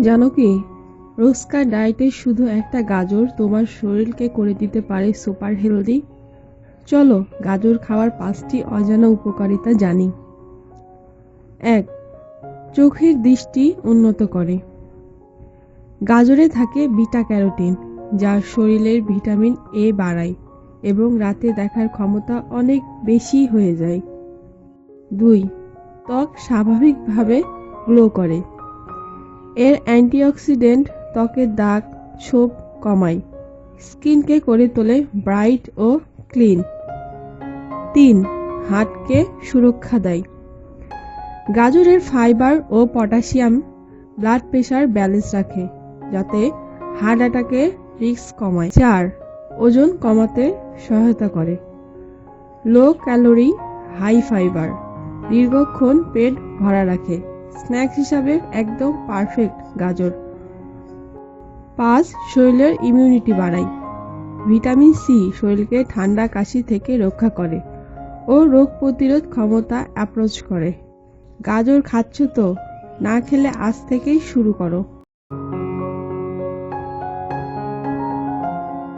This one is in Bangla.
জানো কি? রোজকার ডায়েটে শুধু একটা গাজর তোমার শরীরকে করে দিতে পারে সুপার হেলদি চলো, গাজর খাওয়ার পাঁচটি অজানা উপকারিতা জানি। এক, চোখের দৃষ্টি উন্নত করে। গাজরে থাকে বিটা ক্যারোটিন যা শরীরের ভিটামিন এ বাড়ায় এবং রাতে দেখার ক্ষমতা অনেক বেশি হয়ে যায়। দুই, ত্বক স্বাভাবিকভাবে গ্লো করে। এর অ্যান্টিঅক্সিডেন্ট ত্বকের দাগ, ছোপ কমায়। স্কিনকে করে তোলে ব্রাইট ও ক্লিন। তিন হার্টকে সুরক্ষা দেয়। গাজরের ফাইবার ও পটাশিয়াম ব্লাড প্রেশার ব্যালেন্স রাখে, যাতে হার্ট অ্যাটাকে রিস্ক কমায়। চার, ওজন কমাতে সহায়তা করে। লো ক্যালোরি, হাই ফাইবার, দীর্ঘক্ষণ পেট ভরা রাখে। স্ন্যাক্স হিসাবে একদম পারফেক্ট গাজর। পাঁচ, শরীরের ইমিউনিটি বাড়ায় ভিটামিন সি শরীরকে ঠান্ডা কাশি থেকে রক্ষা করে ও রোগ প্রতিরোধ ক্ষমতা অ্যাপ্রোচ করে। গাজর খাচ্ছ তো? না খেলে আজ থেকেই শুরু করো।